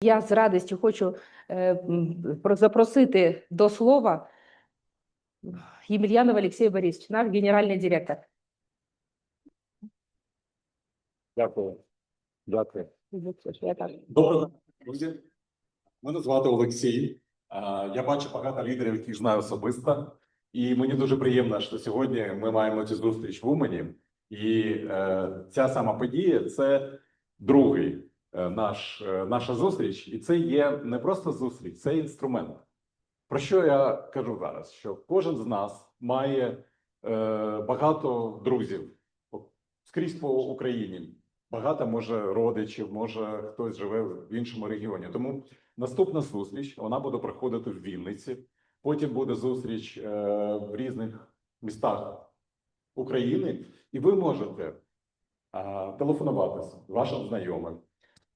Я з радістю хочу е, про- запросити до слова Ємельянова Олексія Борисовича, наш генеральний директор. Дякую. Дякую. Доброго друзі. Мене звати Олексій. Я бачу багато лідерів, яких знаю особисто. І мені дуже приємно, що сьогодні ми маємо цю зустріч в Умані. І е, ця сама подія це другий е, наш, е, наша зустріч. І це є не просто зустріч, це інструмент. Про що я кажу зараз? Що кожен з нас має е, багато друзів скрізь по Україні. Багато може родичів, може хтось живе в іншому регіоні. Тому наступна зустріч вона буде проходити в Вінниці. Потім буде зустріч е, в різних містах України, і ви можете е, телефонувати вашим знайомим,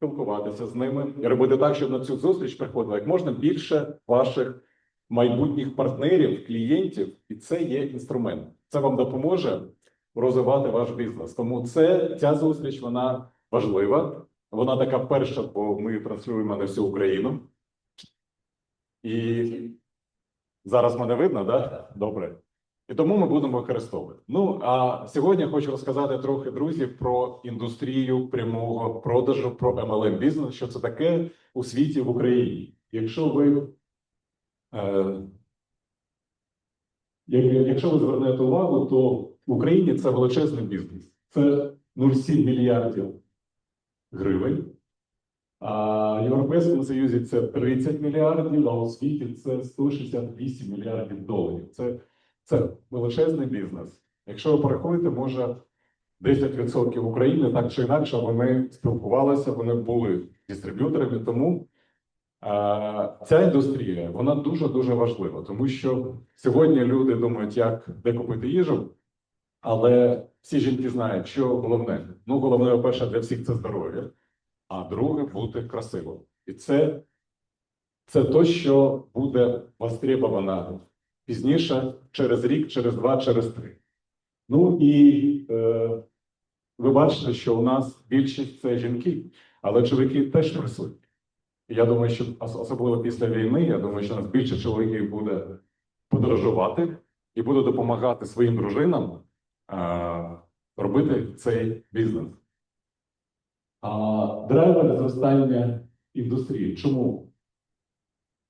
спілкуватися з ними і робити так, щоб на цю зустріч приходило як можна більше ваших майбутніх партнерів, клієнтів, і це є інструмент. Це вам допоможе розвивати ваш бізнес. Тому це ця зустріч вона важлива. Вона така перша, бо ми транслюємо на всю Україну. І зараз мене видно, да? Добре. І тому ми будемо використовувати. Ну а сьогодні хочу розказати трохи друзів про індустрію прямого продажу, про MLM бізнес, що це таке у світі в Україні. Якщо ви е, як- Якщо ви звернете увагу, то в Україні це величезний бізнес. Це 0,7 мільярдів гривень. А в Європейському Союзі це 30 мільярдів, а у світі це 168 мільярдів доларів. Це, це величезний бізнес. Якщо ви порахуєте, може 10% України так чи інакше вони спілкувалися, вони були дистриб'юторами. Тому Ця індустрія вона дуже дуже важлива, тому що сьогодні люди думають, як де купити їжу, але всі жінки знають, що головне. Ну, головне, перше, для всіх це здоров'я, а друге бути красивим. І це, це то, що буде востребовано пізніше, через рік, через два, через три. Ну і е, ви бачите, що у нас більшість це жінки, але чоловіки теж присутні. Я думаю, що особливо після війни, я думаю, що нас більше чоловіків буде подорожувати і буде допомагати своїм дружинам а, робити цей бізнес. А, драйвер зростання індустрії. Чому?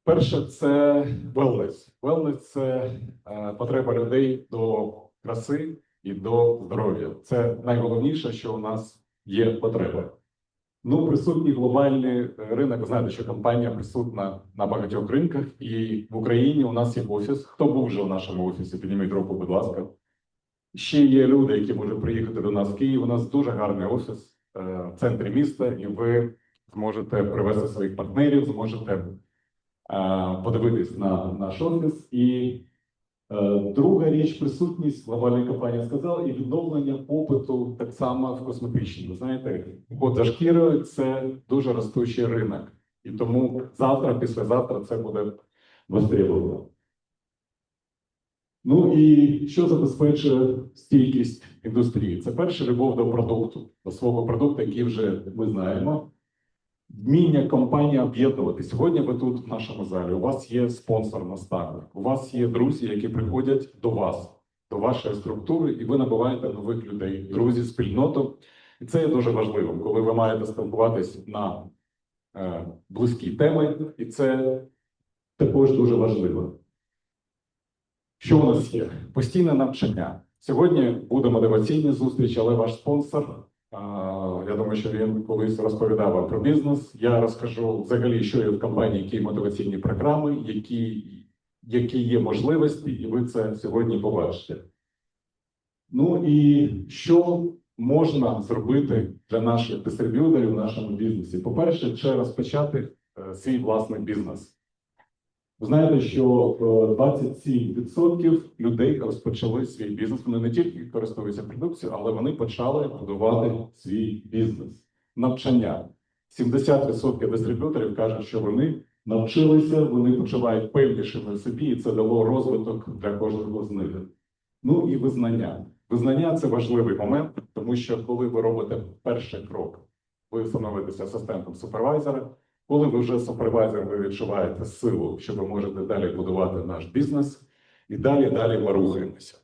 Перше, це wellness. Wellness – це е, потреба людей до краси і до здоров'я. Це найголовніше, що у нас є потреба. Ну, присутній глобальний ринок. Знаєте, що компанія присутна на багатьох ринках, і в Україні у нас є офіс. Хто був вже в нашому офісі? Підніміть руку, будь ласка. Ще є люди, які можуть приїхати до нас в Київ. У нас дуже гарний офіс е, в центрі міста, і ви зможете привезти своїх партнерів, зможете подивитись на наш офіс. І е, друга річ присутність глобальної компанії сказала, і відновлення попиту так само в косметичній. Ви знаєте, уход за шкірою це дуже ростучий ринок, і тому завтра, післязавтра це буде востребовано. Ну і що забезпечує стійкість індустрії? Це перше любов до продукту, до свого продукту, який вже ми знаємо. Вміння компанії об'єднувати. Сьогодні ви тут в нашому залі. У вас є спонсор наставник, у вас є друзі, які приходять до вас, до вашої структури, і ви набуваєте нових людей, друзі, спільноту. І це є дуже важливим, коли ви маєте спілкуватись на е, близькі теми, і це також дуже важливо. Що у нас є? Постійне навчання. Сьогодні буде мотиваційні зустрічі, але ваш спонсор. Я думаю, що він колись розповідав про бізнес. Я розкажу взагалі, що є в компанії, які мотиваційні програми, які, які є можливості, і ви це сьогодні побачите. Ну і що можна зробити для наших дистриб'юторів в нашому бізнесі? По-перше, це розпочати е, свій власний бізнес. Ви знаєте, що е, 27% людей розпочали свій бізнес. Вони не тільки користуються продукцією, але вони почали будувати свій бізнес. Навчання. 70% дистриб'юторів кажуть, що вони навчилися, вони почувають певнішими собі, і це дало розвиток для кожного з них. Ну і визнання. Визнання це важливий момент, тому що коли ви робите перший крок, ви становитеся асистентом супервайзера, Коли ви вже супервайзер, ви відчуваєте силу, що ви можете далі будувати наш бізнес, і далі, далі ми рухаємося.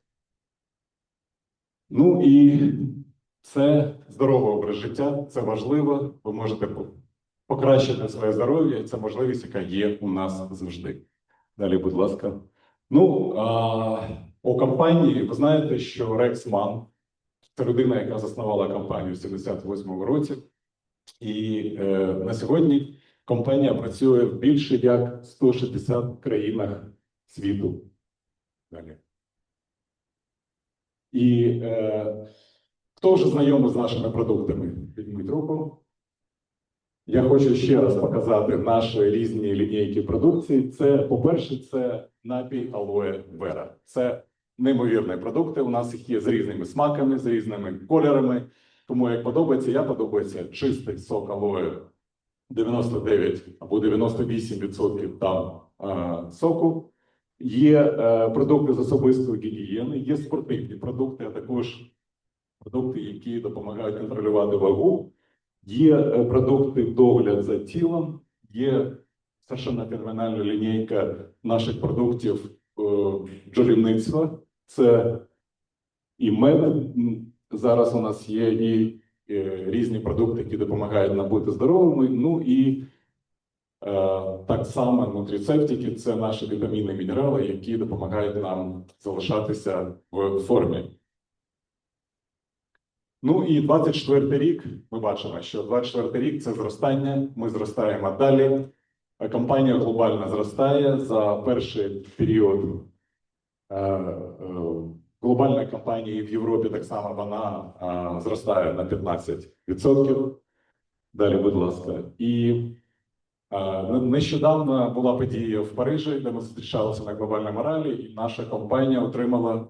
Ну і це здоровий образ життя, це важливо. Ви можете покращити своє здоров'я, це можливість, яка є у нас завжди. Далі, будь ласка. Ну, а, у компанії, ви знаєте, що Рекс Ман це людина, яка заснувала компанію в 78-му році. І е, на сьогодні компанія працює в більше як 160 країнах світу. Далі. І е, хто вже знайомий з нашими продуктами? Підніміть руку. Я хочу ще раз показати наші різні лінійки продукції. Це, по-перше, це напій алоє вера. Це неймовірні продукти. У нас їх є з різними смаками, з різними кольорами. Тому як подобається, я подобається чистий сок алоє 99 або 98% там е, соку. Є е, продукти з особистої гігієни, є спортивні продукти, а також продукти, які допомагають контролювати вагу. Є е, продукти догляд за тілом, є совершенно феноменальна лінійка наших продуктів е, бджолівництва. Це і мед. Зараз у нас є і різні продукти, які допомагають нам бути здоровими. Ну і е, так само нутрицептики це наші вітаміни, мінерали, які допомагають нам залишатися в формі. Ну і 24 рік. Ми бачимо, що 24 рік це зростання. Ми зростаємо далі. Е, Компанія глобально зростає за перший період. Глобальна компанія в Європі так само вона е, зростає на 15%. Далі, будь ласка. І не- нещодавно була подія в Парижі, де ми зустрічалися на глобальному ралі, і наша компанія отримала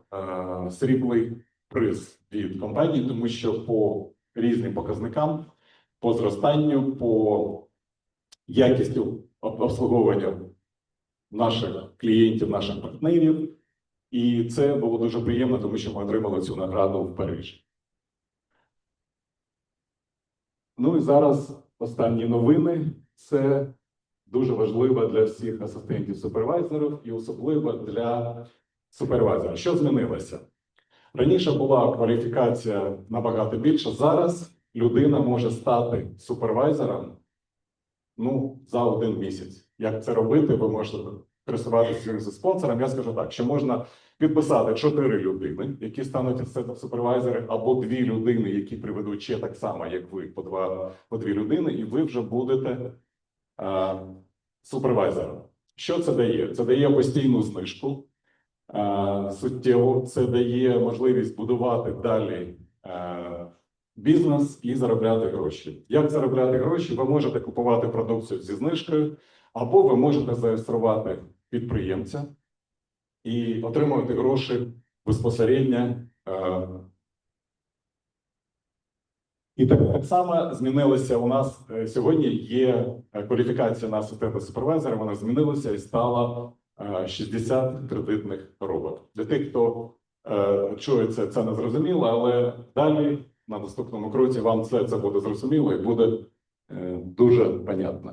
е, сріблий приз від компанії, тому що по різним показникам, по зростанню, по якості об- обслуговування наших клієнтів, наших партнерів. І це було дуже приємно, тому що ми отримали цю награду в Парижі. Ну і зараз останні новини. Це дуже важливо для всіх асистентів супервайзерів і особливо для супервайзера. Що змінилося? Раніше була кваліфікація набагато більша. Зараз людина може стати супервайзером ну, за один місяць. Як це робити? Ви можете користуватися своїм спонсором. Я скажу так, що можна підписати чотири людини, які стануть асистентом супервайзери, або дві людини, які приведуть ще так само, як ви, по два по дві людини, і ви вже будете е, супервайзером. Що це дає? Це дає постійну знижку. Е, суттєво це дає можливість будувати далі е, бізнес і заробляти гроші. Як заробляти гроші? Ви можете купувати продукцію зі знижкою, або ви можете зареєструвати підприємця і отримувати гроші безпосередньо. е, І так, так само змінилося у нас е, сьогодні. Є е, кваліфікація на асистента супервайзера. Вона змінилася і стала е, 60 кредитних роботів. Для тих, хто е, чує це, це не зрозуміло, але далі на наступному кроці вам це, це буде зрозуміло і буде дуже понятно.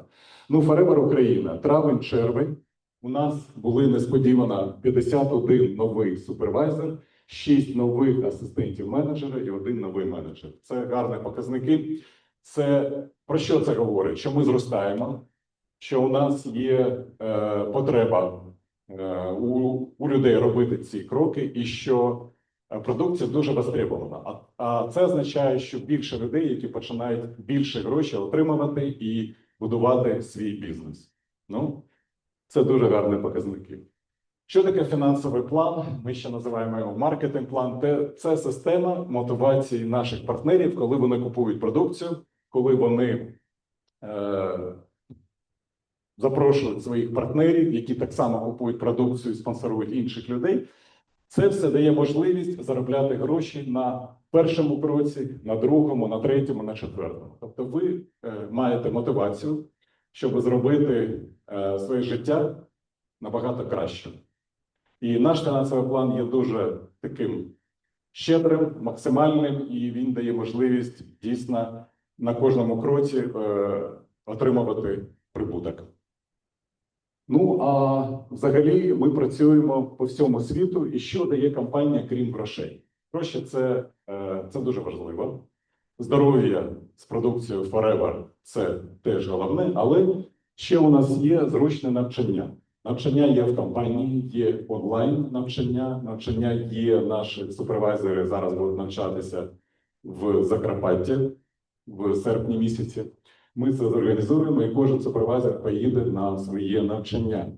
Ну, Forever Україна, травень, червень. У нас були несподівано 51 новий супервайзер, 6 нових асистентів менеджера і один новий менеджер. Це гарні показники. Це про що це говорить? Що ми зростаємо, що у нас є е, потреба е, у, у людей робити ці кроки, і що е, продукція дуже востребована. А, а це означає, що більше людей, які починають більше грошей отримувати і будувати свій бізнес. Ну, це дуже гарні показники. Що таке фінансовий план? Ми ще називаємо його маркетинг план. Це система мотивації наших партнерів, коли вони купують продукцію, коли вони е, запрошують своїх партнерів, які так само купують продукцію і спонсорують інших людей. Це все дає можливість заробляти гроші на першому кроці, на другому, на третьому, на четвертому. Тобто, ви е, маєте мотивацію, щоб зробити е, своє життя набагато кращим. І наш фінансовий план є дуже таким щедрим, максимальним, і він дає можливість дійсно на кожному кроці е, отримувати прибуток. Ну а взагалі ми працюємо по всьому світу. І що дає компанія, крім грошей? Гроші це, е, це дуже важливо. Здоров'я з продукцією Forever це теж головне, але ще у нас є зручне навчання. Навчання є в компанії, є онлайн навчання, навчання є наші супервайзери зараз будуть навчатися в Закарпатті в серпні місяці. Ми це зорганізуємо, і кожен супервайзер поїде на своє навчання.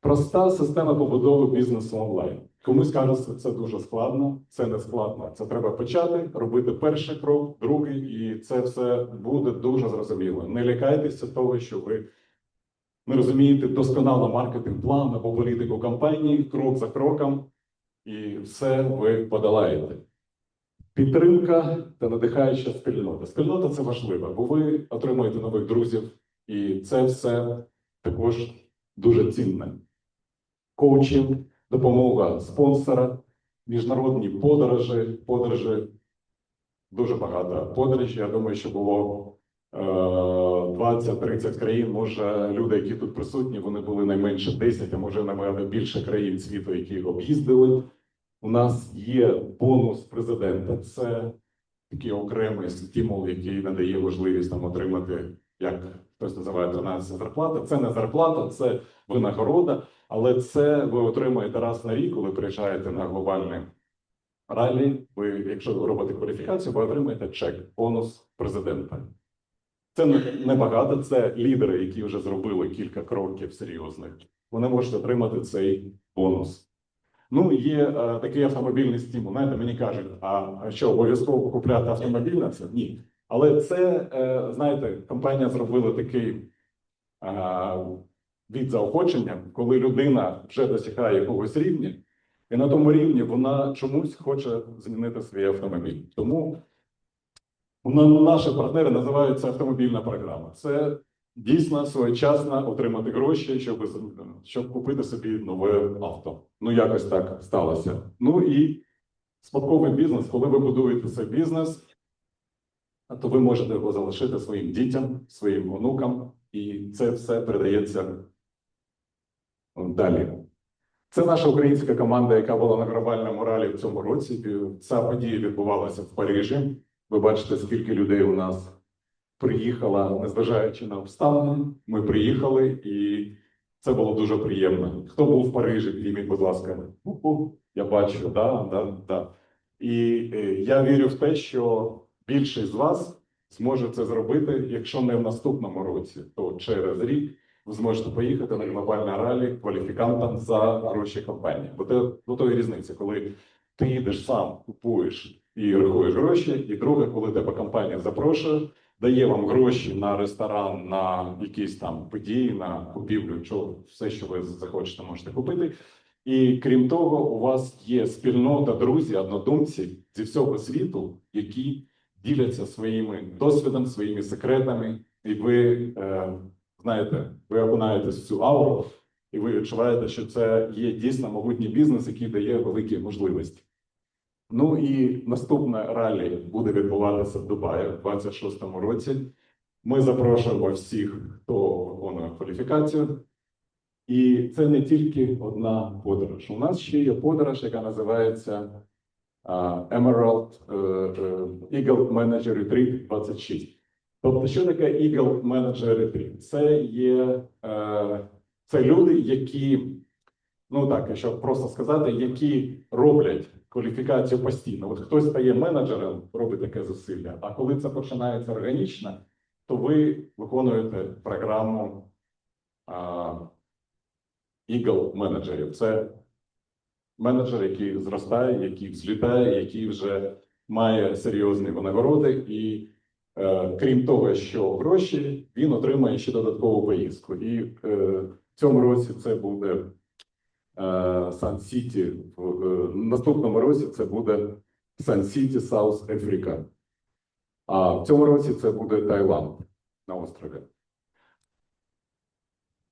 Проста система побудови бізнесу онлайн. Комусь кажуть, що це дуже складно, це не складно. Це треба почати, робити перший крок, другий, і це все буде дуже зрозуміло. Не лякайтеся того, що ви не розумієте досконало маркетинг-план або політику компанії, крок за кроком, і все ви подолаєте. Підтримка та надихаюча спільнота. Спільнота це важливо, бо ви отримуєте нових друзів, і це все також дуже цінне. Коучинг, допомога спонсора, міжнародні подорожі, подорожі, дуже багато подорожей. Я думаю, що було е, 20-30 країн. Може, люди, які тут присутні, вони були найменше 10, а може, напевно, більше країн світу, які об'їздили. У нас є бонус президента. Це такий окремий стимул, який надає можливість нам отримати, як хтось називає 13 зарплата. Це не зарплата, це винагорода, але це ви отримуєте раз на рік, коли приїжджаєте на глобальне ралі. Ви, якщо робите кваліфікацію, ви отримаєте чек, бонус президента. Це небагато, це лідери, які вже зробили кілька кроків серйозних. Вони можуть отримати цей бонус. Ну, є е, такий автомобільний стимул. Знаєте, мені кажуть, а що обов'язково купляти автомобіль на це? Ні. Але це, е, знаєте, компанія зробила такий е, від заохочення, коли людина вже досягає якогось рівня, і на тому рівні вона чомусь хоче змінити свій автомобіль. Тому наші партнери називаються автомобільна програма. Це дійсно своєчасно отримати гроші, щоб, щоб купити собі нове авто. Ну, якось так сталося. Ну і спадковий бізнес, коли ви будуєте цей бізнес, то ви можете його залишити своїм дітям, своїм онукам, і це все передається далі. Це наша українська команда, яка була на глобальному ралі в цьому році. Ця подія відбувалася в Парижі. Ви бачите, скільки людей у нас приїхало, незважаючи на обставини. Ми приїхали, і це було дуже приємно. Хто був в Парижі, підійміть, будь ласка. Я бачу, да, да, да. І е, я вірю в те, що більшість з вас зможе це зробити, якщо не в наступному році, то через рік ви зможете поїхати на глобальне ралі кваліфікантам за гроші компанії. Бо це до тої різниці, коли ти їдеш сам, купуєш і рахуєш гроші, і друге, коли тебе компанія запрошує, дає вам гроші на ресторан, на якісь там події, на купівлю, що все, що ви захочете, можете купити. І крім того, у вас є спільнота, друзі, однодумці зі всього світу, які діляться своїми досвідом, своїми секретами, і ви е, знаєте, ви окунаєтесь в цю ауру, і ви відчуваєте, що це є дійсно могутній бізнес, який дає великі можливості. Ну і наступне ралі буде відбуватися в Дубаї в 26-му році. Ми запрошуємо всіх, хто виконує кваліфікацію. І це не тільки одна подорож. У нас ще є подорож, яка називається Emerald е, е, Eagle Manager Retreat 26. Тобто, що таке Eagle Manager Retreat? Це є е, це люди, які, ну так, якщо просто сказати, які роблять кваліфікацію постійно. От хтось стає менеджером, робить таке зусилля. А коли це починається органічно, то ви виконуєте програму Eagle менеджерів. Це менеджер, який зростає, який взлітає, який вже має серйозні винагороди, і е, крім того, що гроші, він отримає ще додаткову поїздку. І е, в цьому році це буде Сан Сіті. В е, наступному році це буде Сан Сіті, Саус Африка. А в цьому році це буде Таїланд на острові.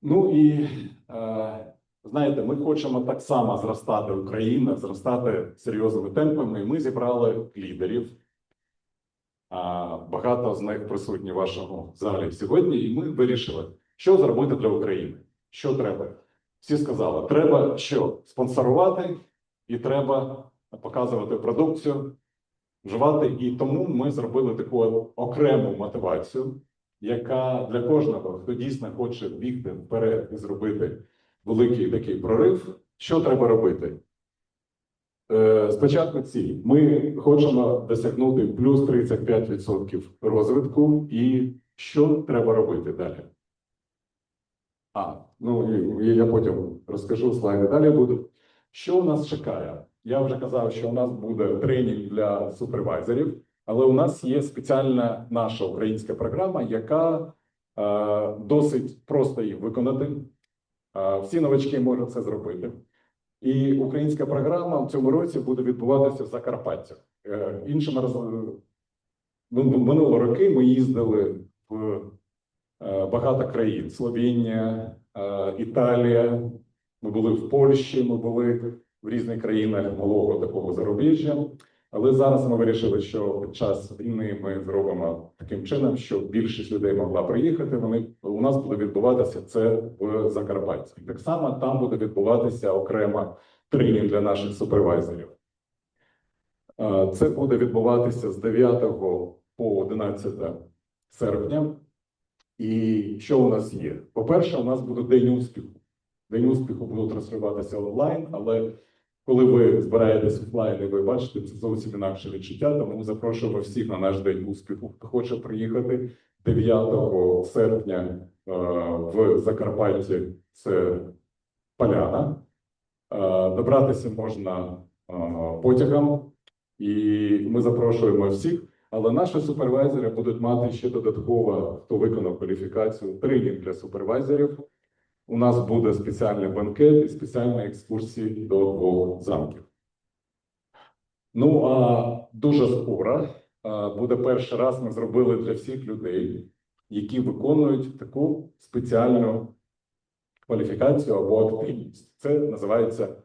Ну і е, знаєте, ми хочемо так само зростати Україна, зростати серйозними темпами. І Ми зібрали лідерів. Багато з них присутні в вашому залі сьогодні, і ми вирішили, Що зробити для України? Що треба? Всі сказали, треба що? Спонсорувати і треба показувати продукцію, вживати. І тому ми зробили таку окрему мотивацію, яка для кожного, хто дійсно хоче бігти вперед і зробити великий такий прорив. Що треба робити? Е, Спочатку ціль. Ми хочемо досягнути плюс 35% розвитку, і що треба робити далі? А, ну і, я потім розкажу слайди. Далі буду. Що у нас чекає? Я вже казав, що у нас буде тренінг для супервайзерів, але у нас є спеціальна наша українська програма, яка е, досить просто її виконати. Всі новачки можуть це зробити. І українська програма в цьому році буде відбуватися в Закарпатті. Е, іншими роз... ну, минулі роки ми їздили в е, багато країн: Словенія, е, Італія. Ми були в Польщі, ми були в різних країнах малого такого зарубіжжя. Але зараз ми вирішили, що під час війни ми зробимо таким чином, щоб більшість людей могла приїхати. Вони у нас буде відбуватися це в Закарпатті. Так само там буде відбуватися окрема тренінг для наших супервайзерів. Це буде відбуватися з 9 по 11 серпня. І що у нас є? По-перше, у нас буде день успіху. День успіху буде транслюватися онлайн, але коли ви збираєтесь офлайн і ви бачите, це зовсім інакше відчуття. Тому запрошуємо всіх на наш день успіху. Хто хоче приїхати 9 серпня е, в Закарпатті, це Поляна. Е, Добратися можна е, потягом, і ми запрошуємо всіх. Але наші супервайзери будуть мати ще додатково, хто виконав кваліфікацію, тренінг для супервайзерів. У нас буде спеціальний банкет і спеціальні екскурсії до двох замків. Ну а дуже скоро буде перший раз. Ми зробили для всіх людей, які виконують таку спеціальну кваліфікацію або активність. Це називається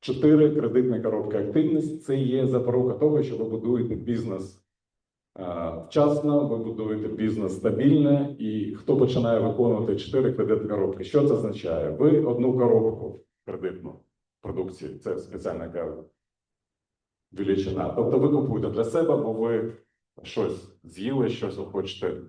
чотири кредитні коробки активність. Це є запорука того, що ви будуєте бізнес вчасно, ви будуєте бізнес стабільно, і хто починає виконувати чотири кредитні коробки, що це означає? Ви одну коробку кредитну продукції, це спеціальна коробка величина. Тобто ви купуєте для себе, бо ви щось з'їли, щось хочете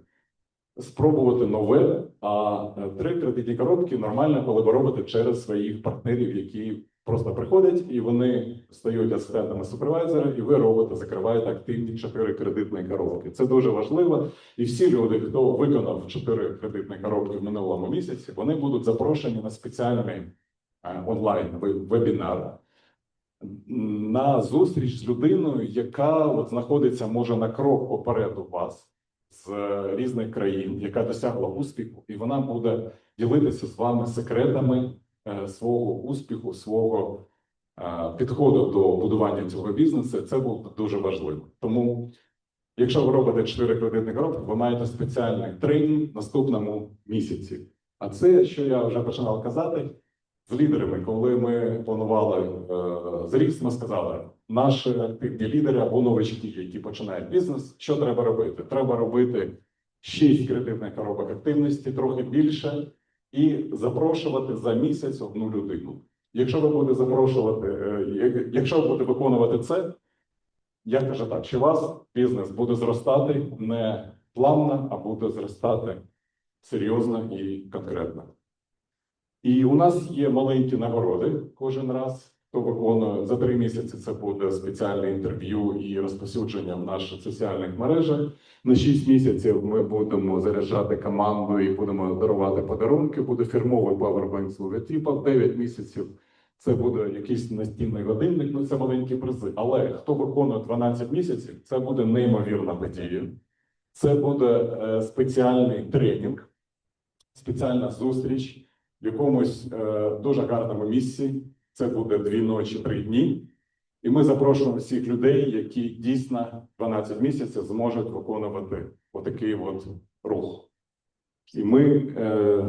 спробувати нове. А е, три кредитні коробки нормально, коли ви робите через своїх партнерів, які просто приходять і вони стають асистентами супервайзера, і ви робите, закриваєте активні чотири кредитні коробки. Це дуже важливо. І всі люди, хто виконав чотири кредитні коробки в минулому місяці, вони будуть запрошені на спеціальний е, онлайн ве- вебінар на зустріч з людиною, яка от знаходиться може на крок попереду вас з е, різних країн, яка досягла успіху, і вона буде ділитися з вами секретами свого успіху, свого е, підходу до будування цього бізнесу. Це буде дуже важливо. Тому, якщо ви робите 4 кредитні коробки, ви маєте спеціальний тренінг наступному місяці. А це, що я вже починав казати, з лідерами, коли ми планували е, зріст, ми сказали, наші активні лідери або новачки, які починають бізнес, що треба робити? Треба робити 6 кредитних коробок активності, трохи більше, і запрошувати за місяць одну людину. Якщо ви будете запрошувати, е, якщо ви будете виконувати це, я кажу так, у вас бізнес буде зростати не плавно, а буде зростати серйозно і конкретно. І у нас є маленькі нагороди кожен раз. Хто виконує за три місяці, це буде спеціальне інтерв'ю і розповсюдження в наших соціальних мережах. На шість місяців ми будемо заряджати команду і будемо дарувати подарунки. Буде фірмовий Powerbank логотипом. Дев'ять місяців це буде якийсь настінний годинник. Ну це маленькі призи. Але хто виконує 12 місяців, це буде неймовірна подія. Це буде е, спеціальний тренінг, спеціальна зустріч в якомусь е, дуже гарному місці. Це буде дві ночі, три дні. І ми запрошуємо всіх людей, які дійсно 12 місяців зможуть виконувати отакий от рух. І ми, е,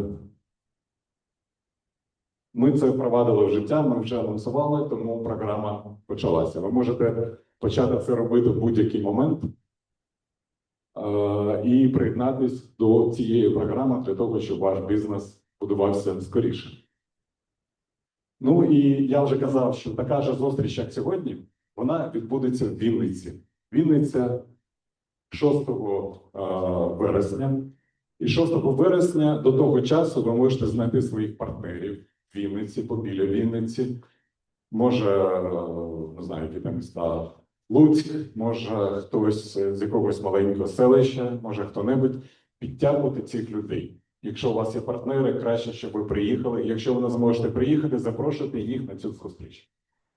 ми це впровадили в життя, ми вже анонсували, тому програма почалася. Ви можете почати це робити в будь-який момент. Е, і приєднатись до цієї програми для того, щоб ваш бізнес будувався скоріше. Ну і я вже казав, що така ж зустріч, як сьогодні, вона відбудеться в Вінниці. Вінниця 6 е, вересня. І 6 вересня до того часу ви можете знайти своїх партнерів в Вінниці, побіля Вінниці. Може, не знаю, які там міста Луцьк, може хтось з якогось маленького селища, може хто-небудь підтягувати цих людей. Якщо у вас є партнери, краще, щоб ви приїхали. Якщо ви не зможете приїхати, запрошуйте їх на цю зустріч.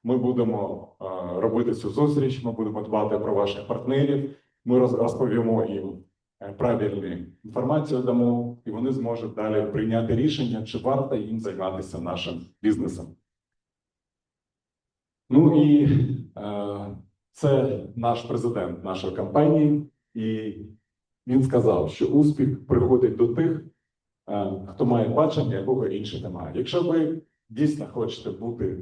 Ми будемо е, робити цю зустріч, ми будемо дбати про ваших партнерів. Ми роз- розповімо їм е, правильну інформацію дамо, і вони зможуть далі прийняти рішення, чи варто їм займатися нашим бізнесом. Ну і е, це наш президент нашої компанії, і він сказав, що успіх приходить до тих, хто має бачення, якого інший не має. Якщо ви дійсно хочете бути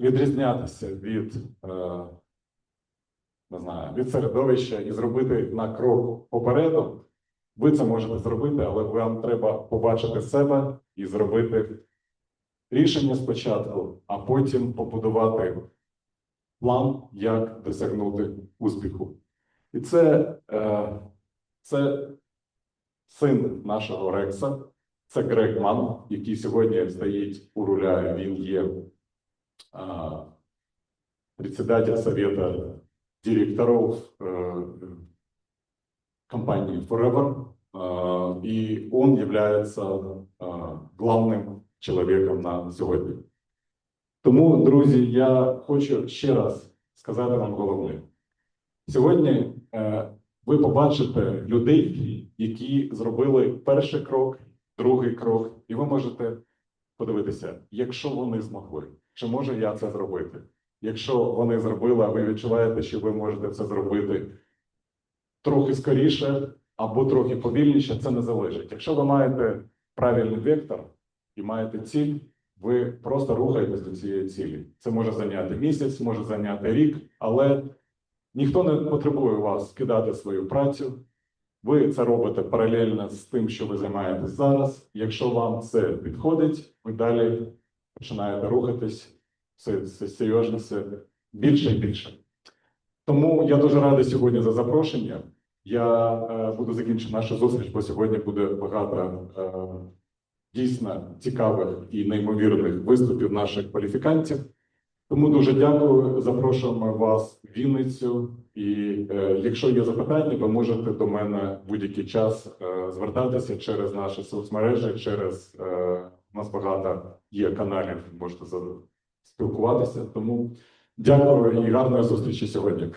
відрізнятися від, е, не знаю, від середовища і зробити на крок попереду, ви це можете зробити, але вам треба побачити себе і зробити рішення спочатку, а потім побудувати план, як досягнути успіху. І це, е, це син нашого Рекса, це Грег Ман, який сьогодні стоїть у руля. Він є а, председатель совета директоров э, компании Forever, а, и он является а, главним чоловіком на сьогодні. Тому, друзі, я хочу ще раз сказати вам головне. Сьогодні е, ви побачите людей, які зробили перший крок, другий крок, і ви можете подивитися, якщо вони змогли, чи можу я це зробити? Якщо вони зробили, а ви відчуваєте, що ви можете це зробити трохи скоріше або трохи повільніше, це не залежить. Якщо ви маєте правильний вектор і маєте ціль, ви просто рухаєтесь до цієї цілі. Це може зайняти місяць, може зайняти рік, але ніхто не потребує вас кидати свою працю. Ви це робите паралельно з тим, що ви займаєтесь зараз. Якщо вам це підходить, ви далі починаєте рухатись все, все більше і більше. Тому я дуже радий сьогодні за запрошення. Я е, буду закінчити нашу зустріч, бо сьогодні буде багато е, дійсно цікавих і неймовірних виступів наших кваліфікантів. Тому дуже дякую. Запрошуємо вас в Вінницю. І е, якщо є запитання, ви можете до мене будь-який час е, звертатися через наші соцмережі, через е, у нас багато є каналів, можете спілкуватися. Тому дякую і гарної зустрічі сьогодні.